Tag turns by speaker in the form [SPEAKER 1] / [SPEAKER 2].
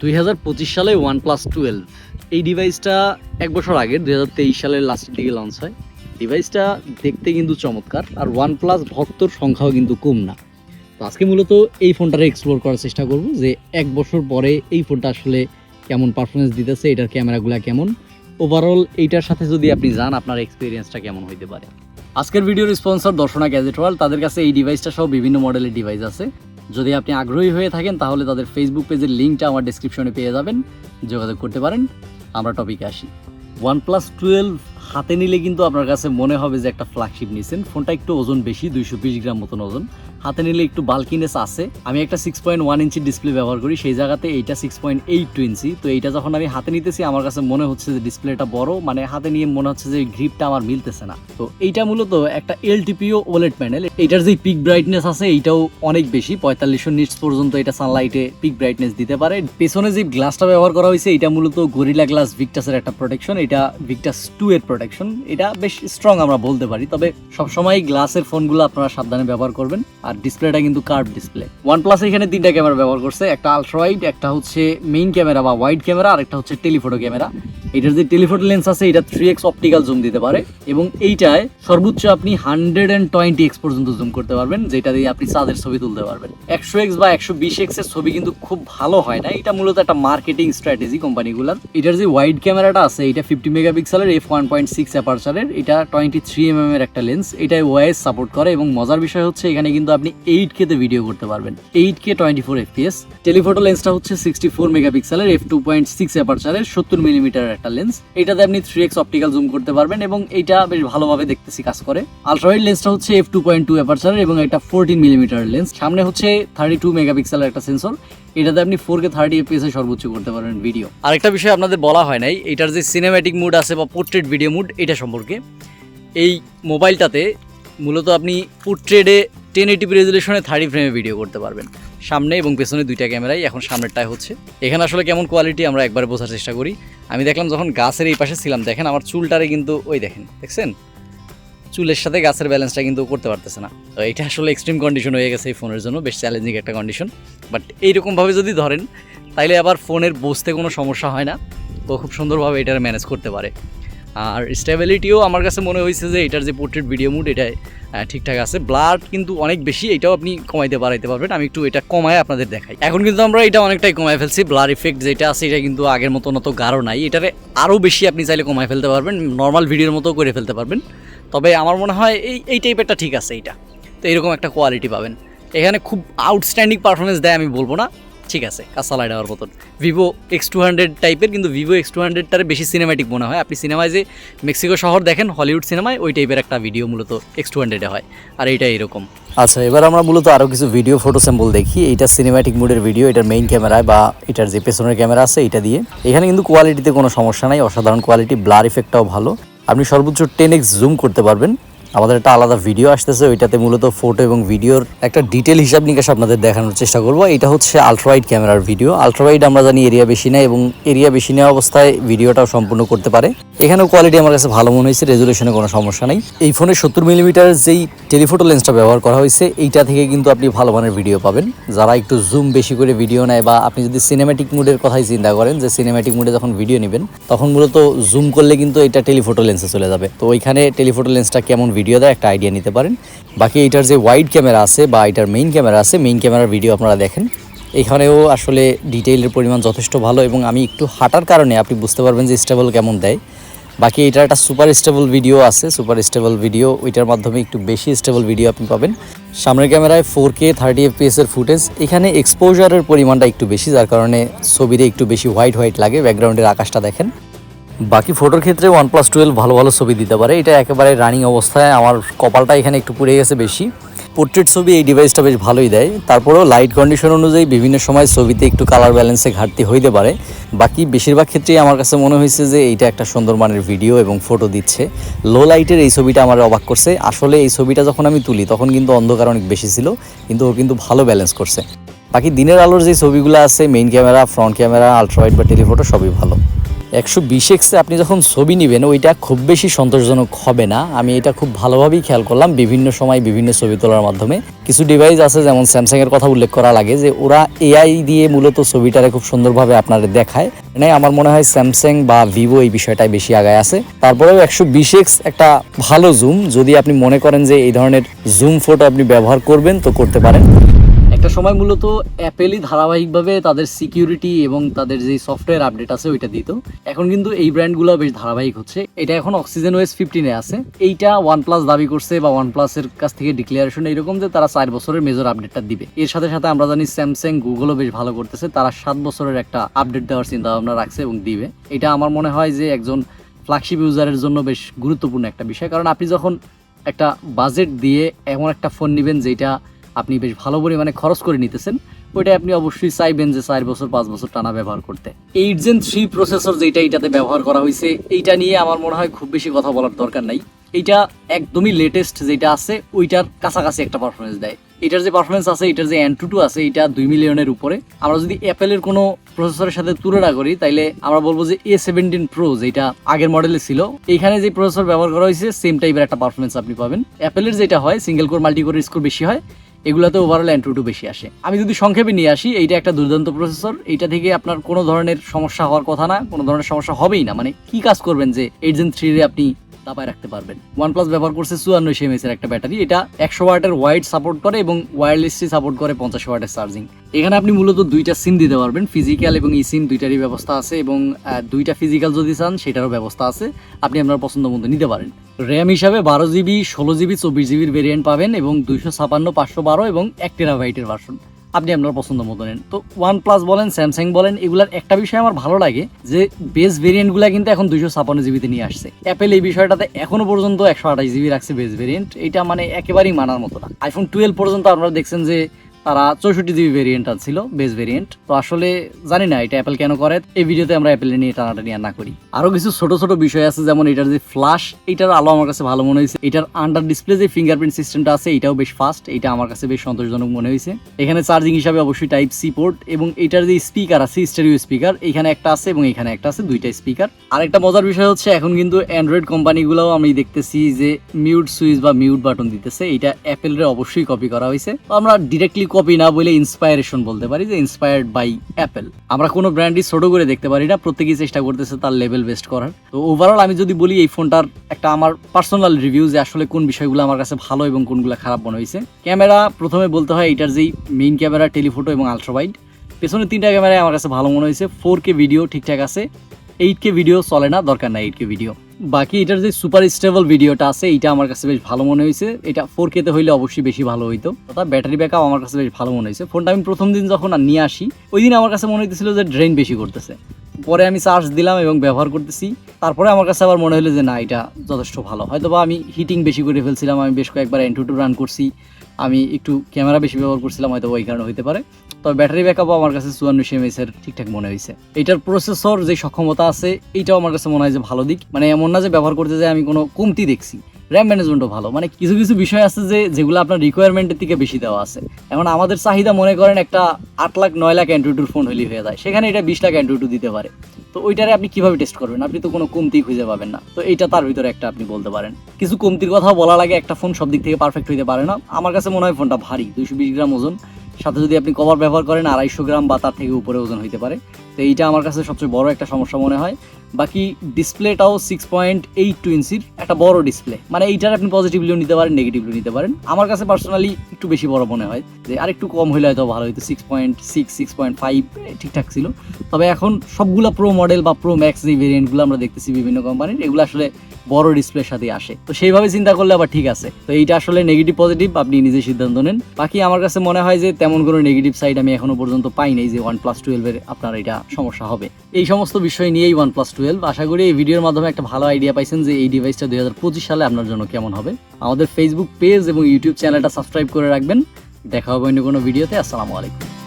[SPEAKER 1] দুই হাজার পঁচিশ সালে ওয়ান প্লাস টুয়েলভ এই ডিভাইসটা এক বছর আগে, দুই হাজার তেইশ সালের লাস্টের দিকে লঞ্চ হয়। ডিভাইসটা দেখতে কিন্তু চমৎকার, আর ওয়ান প্লাস ভক্তর সংখ্যাও কিন্তু কম না। তো আজকে মূলত এই ফোনটারে এক্সপ্লোর করার চেষ্টা করব যে এক বছর পরে এই ফোনটা আসলে কেমন পারফরমেন্স দিতেছে, এটার ক্যামেরাগুলো কেমন? ওভারঅল এইটার সাথে যদি আপনি যান, আপনার এক্সপিরিয়েন্সটা কেমন হইতে পারে? আজকের ভিডিওর স্পন্সর দর্শনা গ্যাজেট ওয়ার্ল্ড তাদের কাছে এই ডিভাইসটা সহ বিভিন্ন মডেলের ডিভাইস আছে। যদি আপনি আগ্রহী হয়ে থাকেন, তাহলে তাদের ফেসবুক পেজের লিঙ্কটা আমার ডিসক্রিপশনে পেয়ে যাবেন। যোগাযোগ করতে পারেন। আমরা টপিকে আসি। ওয়ান প্লাস টুয়েলভ হাতে নিলে কিন্তু আপনার কাছে মনে হবে যে একটা ফ্ল্যাগশিপ নিয়েছেন ফোনটা একটু ওজন বেশি, দুইশো বিশ গ্রাম মতন ওজন। হাতে নিলে একটু বাল্কিনেস আছে। আমি একটা six point one inch display ব্যবহার করি, সেই জায়গাতে এইটা six point eight two inch তো এইটা যখন আমি হাতে নিতেছি, আমার কাছে মনে হচ্ছে যে ডিসপ্লেটা বড় মানে হাতে নিয়ে মনে হচ্ছে যে গ্রিপটা আমার মিলতেছে না। তো এইটা মূলত একটা এলটিপিও ওলেট প্যানেল এইটার যে পিক ব্রাইটনেস আছে, এইটাও অনেক বেশি, পঁয়তাল্লিশশো নিটস পর্যন্ত এটা সানলাইটে পিক ব্রাইটনেস দিতে পারে। পেছনে যে গ্লাসটা ব্যবহার করা হয়েছে এটা মূলত গরিলা গ্লাস ভিক্টাসের একটা প্রোটেকশন এটা ভিক্টাস টু এর প্রোটেকশন এটা বেশ স্ট্রং আমরা বলতে পারি, তবে সবসময় গ্লাসের ফোনগুলো আপনারা সাবধানে ব্যবহার করবেন। আর ডিসপ্লেটা কিন্তু কার্ভ ডিসপ্লে। ওয়ান প্লাস এখানে তিনটা ক্যামেরা ব্যবহার করছে, একটা আলট্রা ওয়াইড একটা হচ্ছে মেইন ক্যামেরা বা ওয়াইড ক্যামেরা, আর একটা হচ্ছে টেলিফোটো ক্যামেরা। এটার যে টেলিফোটো লেন্স আছে, এটা থ্রি এক্স অপটিক্যাল জুম দিতে পারে এবং এইটায় সর্বোচ্চ আপনি হান্ড্রেড অ্যান্ড টোয়েন্টি এক্স পর্যন্ত জুম করতে পারবেন, যেটা দিয়ে আপনি চাঁদের ছবি তুলতে পারবেন। একশো এক্স বা একশো বিশ এক্সের ছবি কিন্তু খুব ভালো হয় না, এটা মূলত একটা মার্কেটিং স্ট্র্যাটেজি কোম্পানিগুলোর। এটার যে ওয়াইড ক্যামেরাটা আছে, এটা ফিফটি মেগাপিক্সেলের এফ ওয়ান পয়েন্ট সিক্স অ্যাপারচারের এটা টোয়েন্টি থ্রি এম এর একটা লেন্স এটাই ওয়াইএস সাপোর্ট করে এবং মজার বিষয় হচ্ছে এখানে কিন্তু আপনি এইট কে তে ভিডিও করতে পারবেন। Eight K twenty four FPS telephoto লেন্সটা হচ্ছে সিক্সটি ফোর মেগাপিক্সেলের এফ টু পয়েন্ট সিক্স অ্যাপারচারের সত্তর মিলিমিটারের একটা লেন্স এটাতে আপনি থ্রি এক্স অপটিক্যাল জুম করতে পারবেন এবং এটা বেশ ভালোভাবে দেখতেছি কাজ করে। আলট্রাওয়াইড লেন্সটা হচ্ছে এফ টু পয়েন্ট টু অ্যাপারচারের এবং এটা ফোরটিন মিলিমিটার লেন্স সামনে হচ্ছে থার্টি টু মেগাপিক্সেলের একটা সেন্সর এটাতে আপনি ফোর কে থার্টি এফপিএস এ সর্বোচ্চ করতে পারবেন ভিডিও আরেকটা বিষয় আপনাদের বলা হয় নাই, এটার যে সিনেম্যাটিক মুড আছে বা পোর্ট্রেট ভিডিও মুড এটা সম্পর্কে। এই মোবাইলটাতে মূলত আপনি পোর্ট্রেটে টেন এইটিপি রেজুলেশনে থার্টি ফ্রেমে ভিডিও করতে পারবেন। সামনে এবং পেছনে দুইটা ক্যামেরাই এখন সামনেরটায় হচ্ছে। এখানে আসলে কেমন কোয়ালিটি আমরা একবারে বোঝার চেষ্টা করি। আমি দেখলাম যখন গাছের এই পাশে ছিলাম, দেখেন আমার চুলটারে কিন্তু, ওই দেখেন, দেখছেন? চুলের সাথে গাছের ব্যালেন্সটা কিন্তু করতে পারতেছে না। তো এটা আসলে এক্সট্রিম কন্ডিশন হয়ে গেছে এই ফোনের জন্য, বেশ চ্যালেঞ্জিং একটা কন্ডিশন বাট এইরকমভাবে যদি ধরেন, তাইলে আবার ফোনের বসতে কোনো সমস্যা হয় না। তো খুব সুন্দরভাবে এটার ম্যানেজ করতে পারে। আর স্টেবিলিটিও আমার কাছে মনে হয়েছে যে এটার যে পোর্ট্রেট ভিডিও মুড এটা আহ, ঠিকঠাক আছে। ব্লাড কিন্তু অনেক বেশি এটাও আপনি কমাইতে বাড়াইতে পারবেন। আমি একটু এটা কমায় আপনাদের দেখাই। এখন কিন্তু আমরা এটা অনেকটাই কমায় ফেলছি। ব্লার ইফেক্ট যেটা আছে এটা কিন্তু আগের মতন অত গাঢ় নাই। এটারে আরও বেশি আপনি চাইলে কমায় ফেলতে পারবেন। নর্মাল ভিডিওর মতো করে ফেলতে পারবেন। তবে আমার মনে হয় এই এই টাইপেরটা ঠিক আছে এইটা। তো এরকম একটা কোয়ালিটি পাবেন। এখানে খুব আউটস্ট্যান্ডিং পারফরমেন্স দেয় আমি বলব না। ঠিক আছে কাসালাই দেওয়ার মতন। ভিভো এক্স টু হান্ড্রেড টাইপের কিন্তু ভিভো এক্স টু হান্ড্রেডটার বেশি সিনেম্যাটিক মনে হয়। আপনি সিনেমায় যে মেক্সিকো শহর দেখেন হলিউড সিনেমায় ওই টাইপের একটা ভিডিও মূলত এক্স টু হান্ড্রেডে হয়। আর এইটা এরকম। আচ্ছা এবার আমরা মূলত আরও কিছু ভিডিও ফটো স্যাম্পল দেখি। এটা সিনেম্যাটিক মুডের ভিডিও এটার মেইন ক্যামেরায় বা এটার যে পেছনের ক্যামেরা আছে এটা দিয়ে। এখানে কিন্তু কোয়ালিটিতে কোনো সমস্যা নাই, অসাধারণ কোয়ালিটি ব্লার ইফেক্টটাও ভালো। আপনি সর্বোচ্চ টেন এক্স জুম করতে পারবেন। আমাদের একটা আলাদা ভিডিও আসতেছে, ওইটাতে মূলত ফটো এবং ভিডিওর একটা ডিটেল হিসাব নিকাশ আপনাদের দেখানোর চেষ্টা করব। এটা হচ্ছে আলট্রাওয়াইড ক্যামেরার ভিডিও আলট্রাওয়াইড আমরা জানি এরিয়া বেশি নেয় এবং এরিয়া বেশি নেওয়া অবস্থায় ভিডিওটাও সম্পূর্ণ করতে পারে। এখানেও কোয়ালিটি আমার কাছে ভালো মনে হয়েছে রেজুলেশনে কোনো সমস্যা নেই। এই ফোনে সত্তর মিলিমিটার যেই টেলিফোটো লেন্সটা ব্যবহার করা হয়েছে, এইটা থেকে কিন্তু আপনি ভালো মানের ভিডিও পাবেন। যারা একটু জুম বেশি করে ভিডিও নেয় বা আপনি যদি সিনেম্যাটিক মুডের কথাই চিন্তা করেন, যে সিনেম্যাটিক মুডে যখন ভিডিও নেবেন, তখন মূলত জুম করলে কিন্তু এটা টেলিফোটো লেন্সে চলে যাবে। তো ওইখানে টেলিফোটো লেন্সটা কেমন ভিডিও দেয়, একটা আইডিয়া নিতে পারেন। বাকি এটার যে ওয়াইড ক্যামেরা আছে বা এটার মেইন ক্যামেরা আছে মেইন ক্যামেরার ভিডিও আপনারা দেখেন। এখানেও আসলে ডিটেইলের পরিমাণ যথেষ্ট ভালো এবং আমি একটু হাঁটার কারণে আপনি বুঝতে পারবেন যে স্টেবল কেমন দেয়। বাকি এটার একটা সুপার স্টেবল ভিডিও আছে সুপার স্টেবল ভিডিও ওইটার মাধ্যমে একটু বেশি স্টেবল ভিডিও আপনি পাবেন। সামনের ক্যামেরায় ফোর কে থার্টি এফপিএস এর ফুটেজ এখানে এক্সপোজারের পরিমাণটা একটু বেশি, যার কারণে ছবিতে একটু বেশি হোয়াইট হোয়াইট লাগে ব্যাকগ্রাউন্ডের আকাশটা দেখেন। বাকি ফটোর ক্ষেত্রে ওয়ান প্লাস টুয়েলভ ভালো ভালো ছবি দিতে পারে। এটা একেবারে রানিং অবস্থায়, আমার কপালটা এখানে একটু পুড়ে গেছে বেশি। পোর্ট্রেট ছবি এই ডিভাইসটা বেশ ভালোই দেয়। তারপরেও লাইট কন্ডিশন অনুযায়ী বিভিন্ন সময় ছবিতে একটু কালার ব্যালেন্সে ঘাটতি হইতে পারে। বাকি বেশিরভাগ ক্ষেত্রেই আমার কাছে মনে হয়েছে যে এইটা একটা সুন্দর মানের ভিডিও এবং ফটো দিচ্ছে। লো লাইটের এই ছবিটা আমার অবাক করছে। আসলে এই ছবিটা যখন আমি তুলি, তখন কিন্তু অন্ধকার অনেক বেশি ছিল, কিন্তু ও কিন্তু ভালো ব্যালেন্স করছে। বাকি দিনের আলোর যে ছবিগুলো আছে main camera front camera ultrawide বা টেলিফোটো সবই ভালো। একশো বিশ এক্সে আপনি যখন ছবি নেবেন, ওইটা খুব বেশি সন্তোষজনক হবে না। আমি এটা খুব ভালোভাবেই খেয়াল করলাম বিভিন্ন সময় বিভিন্ন ছবি তোলার মাধ্যমে। কিছু ডিভাইস আছে যেমন স্যামসাং এর কথা উল্লেখ করা লাগে যে ওরা এআই দিয়ে মূলত ছবিটারে খুব সুন্দরভাবে আপনাদের দেখায়। মানে আমার মনে হয় স্যামসাং বা ভিভো এই বিষয়টাই বেশি আগায় আছে। তারপরেও একশো বিশ এক্স একটা ভালো জুম যদি আপনি মনে করেন যে এই ধরনের জুম ফটো আপনি ব্যবহার করবেন, তো করতে পারেন। একটা সময় মূলত অ্যাপেলই ধারাবাহিকভাবে তাদের সিকিউরিটি এবং তাদের যে সফটওয়্যার আপডেট আছে ওইটা দিত। এখন কিন্তু এই ব্র্যান্ডগুলো বেশ ধারাবাহিক হচ্ছে। এটা এখন অক্সিজেন ওয়েস ফিফটিনে আছে। এইটা ওয়ান প্লাস দাবি করছে বা ওয়ান প্লাসের কাছ থেকে ডিক্লারেশন এরকম যে তারা চার বছরের মেজর আপডেটটা দিবে। এর সাথে সাথে আমরা জানি স্যামসাং গুগলও বেশ ভালো করতেছে। তারা সাত বছরের একটা আপডেট দেওয়ার চিন্তা ভাবনা রাখছে এবং দিবে। এটা আমার মনে হয় যে একজন ফ্ল্যাগশিপ ইউজারের জন্য বেশ গুরুত্বপূর্ণ একটা বিষয়। কারণ আপনি যখন একটা বাজেট দিয়ে এমন একটা ফোন নেবেন যেটা আপনি বেশ ভালো পরিমাণে খরচ করে নিতেছেন। ওইটা আপনি অবশ্যই চাইবেন যে চার বছর, পাঁচ বছর টানা ব্যবহার করতে। এইট জেন থ্রি প্রসেসর যেটা এটাতে ব্যবহার করা হয়েছে, এইটা নিয়ে আমার মনে হয় খুব বেশি কথা বলার দরকার নাই। এইটা একদমই লেটেস্ট যেটা আছে, ওইটার কাছাকাছি একটা পারফরমেন্স দেয়। এটার যে পারফরমেন্স আছে, এটার যে অ্যান টু আছে, এটা দুই মিলিয়নের উপরে। আমরা যদি অ্যাপেলের কোনো প্রসেসরের সাথে তুলনা করি, তাইলে আমরা বলব যে এ সেভেন্টিন প্রো যেটা আগের মডেলে ছিল এখানে যে প্রসেসর ব্যবহার করা হয়েছে সেম টাইপের একটা পারফরমেন্স আপনি পাবেন। অ্যাপেলের যেটা হয় সিঙ্গেল কোর মাল্টি কোরের স্কোর বেশি হয়। এগুলোতে ওভারঅল অ্যান্ড টু বেশি আসে। আমি যদি সংক্ষেপে নিয়ে আসি, এইটা একটা দুর্দান্ত প্রসেসর এইটা থেকে আপনার কোনো ধরনের সমস্যা হওয়ার কথা না, কোনো ধরনের সমস্যা হবেই না। মানে কি কাজ করবেন যে এইট জেন থ্রি আপনি দাপায় রাখতে পারবেন? ওয়ান প্লাস ব্যবহার করছে চুয়ান্ন এমএস এর একটা ব্যাটারি, এটা একশো ওয়াটের ওয়াইড সাপোর্ট করে এবং ওয়্যারলেসলি সাপোর্ট করে পঞ্চাশ ওয়াটের চার্জিং এখানে আপনি মূলত দুইটা সিম দিতে পারবেন ফিজিক্যাল এবং ই সিম দুইটারই ব্যবস্থা আছে এবং দুইটা ফিজিক্যাল যদি চান, সেটারও ব্যবস্থা আছে। আপনি আপনার পছন্দ মতো নিতে পারেন। র্যাম হিসাবে বারো জিবি ষোলো জিবি চব্বিশ জিবির ভেরিয়েন্ট পাবেন এবং দুইশো ছাপান্ন, পাঁচশো বারো এবং এক টেরাবাইটের ভার্সন আপনি আপনার পছন্দ মতো নেন। তো ওয়ান প্লাস বলেন স্যামসাং বলেন, এগুলার একটা বিষয় আমার ভালো লাগে যে বেস ভেরিয়েন্টগুলো কিন্তু এখন দুইশো ছাপান্ন জিবিতে নিয়ে আসছে। অ্যাপেল এই বিষয়টাতে এখনও পর্যন্ত একশো আঠাশ জিবি রাখছে বেস ভেরিয়েন্ট এটা মানে একেবারেই মানার মতো না। আইফোন টুয়েলভ পর্যন্ত আপনারা দেখছেন যে তারা চৌষট্টি জিবি ভেরিয়েন্ট ছিল বেস ভেরিয়েন্ট তো আসলে জানি না এটা অ্যাপেল কেন করে। এই ভিডিওতে আমরা অ্যাপেল নিয়ে টানাটানি আর না করি। আরও কিছু ছোট ছোট বিষয় আছে, যেমন এটার যে ফ্লাশ এটার আলো আমার কাছে ভালো মনে হয়েছে। এটার আন্ডার ডিসপ্লে যে ফিঙ্গারপ্রিন্ট সিস্টেমটা আছে, এটাও বেশ ফাস্ট এটা আমার কাছে বেশ সন্তোষজনক মনে হয়েছে। এখানে চার্জিং হিসাবে অবশ্যই টাইপ সি পোর্ট এবং এটার যে স্পিকার আছে স্টেরিও স্পিকার এখানে একটা আছে এবং এখানে একটা আছে দুইটা স্পিকার আরেকটা মজার বিষয় হচ্ছে, এখন কিন্তু অ্যান্ড্রয়েড কোম্পানিগুলোও আমি দেখতেছি যে মিউট সুইচ বা মিউট বাটন দিতেছে। এটা অ্যাপেলের অবশ্যই কপি করা হয়েছে। আমরা ডিরেক্টলি কপি না বলে ইন্সপায়ারেশন বলতে পারি যে ইন্সপায়ার্ড বাই অ্যাপেল আমরা কোনো ব্র্যান্ডই ছোট করে দেখতে পারি না, প্রত্যেকেই চেষ্টা করতেছে তার লেভেল বেস্ট করার। তো ওভারঅল আমি যদি বলি এই ফোনটার একটা আমার পার্সোনাল রিভিউ যে আসলে কোন বিষয়গুলো আমার কাছে ভালো এবং কোনগুলো খারাপ মনে হয়েছে। ক্যামেরা প্রথমে বলতে হয় এটার যেই মেইন ক্যামেরা টেলিফোটো এবং আলট্রাওয়াইড পেছনে তিনটা ক্যামেরায় আমার কাছে ভালো মনে হয়েছে ফোর কে ভিডিও ঠিকঠাক আছে এইট কে ভিডিও চলে না, দরকার নাই এইট কে ভিডিও বাকি এটার যে সুপার স্টেবল ভিডিওটা আছে এটা আমার কাছে বেশ ভালো মনে হয়েছে। এটা ফোর কেতে হইলে অবশ্যই বেশি ভালো হইতো। তথা ব্যাটারি ব্যাকআপ আমার কাছে বেশ ভালো মনে হয়েছে। ফোনটা আমি প্রথম দিন যখন নিয়ে আসি, ওই দিন আমার কাছে মনে হইতেছিল যে ড্রেন বেশি করতেছে। পরে আমি চার্জ দিলাম এবং ব্যবহার করতেছি। তারপরে আমার কাছে আবার মনে হলো যে না, এটা যথেষ্ট ভালো। হয়তো বা আমি হিটিং বেশি করে ফেলছিলাম, আমি বেশ কয়েকবার এন্টু টু রান করছি। আমি একটু ক্যামেরা বেশি ব্যবহার করছিলাম, হয়তো ওই কারণে হইতে পারে। তবে ব্যাটারি ব্যাকআপও আমার কাছে চুয়ান্ন এর ঠিকঠাক মনে হয়েছে এটার প্রসেসর যে সক্ষমতা আছে এইটাও আমার কাছে মনে হয় যে ভালো দিক। মানে এমন না যে ব্যবহার করতে যে আমি কোনো কমতি দেখছি। র্যাম ম্যানেজমেন্টও ভালো। মানে কিছু কিছু বিষয় আছে যে, যেগুলো আপনার রিকোয়ারমেন্টের থেকে বেশি দেওয়া আছে। এখন আমাদের চাহিদা মনে করেন একটা আট লাখ, নয় লাখ অ্যান্ড্রয়েডের ফোন হলেই হয়ে যায়। সেখানে এটা বিশ লাখ অ্যান্ড্রয়েড দিতে পারে। তো ওইটারে আপনি কীভাবে টেস্ট করবেন? আপনি তো কোনো কমতি খুঁজে পাবেন না। তো এইটা তার ভিতরে একটা আপনি বলতে পারেন। কিছু কমতির কথাও বলা লাগে একটা ফোন সব দিক থেকে পারফেক্ট হইতে পারে না। আমার কাছে মনে হয় ফোনটা ভারী, দুইশো বিশ গ্রাম ওজন। সাথে যদি আপনি কভার ব্যবহার করেন, আড়াইশো গ্রাম বা তার থেকে উপরে ওজন হইতে পারে। তো এইটা আমার কাছে সবচেয়ে বড় একটা সমস্যা মনে হয়। বাকি ডিসপ্লেটাও সিক্স পয়েন্ট এইট টু ইঞ্চির একটা বড় ডিসপ্লে মানে এইটার আপনি পজিটিভলিও নিতে পারেন নেগেটিভলিও নিতে পারেন। আমার কাছে পার্সোনালি একটু বেশি বড় মনে হয়। যে আর একটু কম হলে হয়তো ভালো হতো six point six six point five ঠিকঠাক ছিল। তবে এখন সবগুলা প্রো মডেল বা প্রো ম্যাক্স যে ভেরিয়েন্টগুলো আমরা দেখতেছি বিভিন্ন কোম্পানির এগুলো আসলে বড় ডিসপ্লের সাথে আসে। তো সেইভাবে চিন্তা করলে আবার ঠিক আছে। তো এইটা আসলে নেগেটিভ পজিটিভ আপনি নিজে সিদ্ধান্ত নেন। বাকি আমার কাছে মনে হয় যে তেমন কোনো নেগেটিভ সাইড আমি এখনও পর্যন্ত পাই নাই যে ওয়ান প্লাস টুয়েলভের আপনার এটা সমস্যা হবে। এই সমস্ত বিষয় নিয়েই ওয়ান প্লাস টুয়েলভ আশা করি এই ভিডিওর মাধ্যমে একটা ভালো আইডিয়া পাইছেন যে এই ডিভাইসটা দুই হাজার পঁচিশ সালে আপনার জন্য কেমন হবে। আমাদের ফেসবুক পেজ এবং ইউটিউব চ্যানেলটা সাবস্ক্রাইব করে রাখবেন। দেখা হবে অন্য কোনো ভিডিওতে আসসালামু আলাইকুম।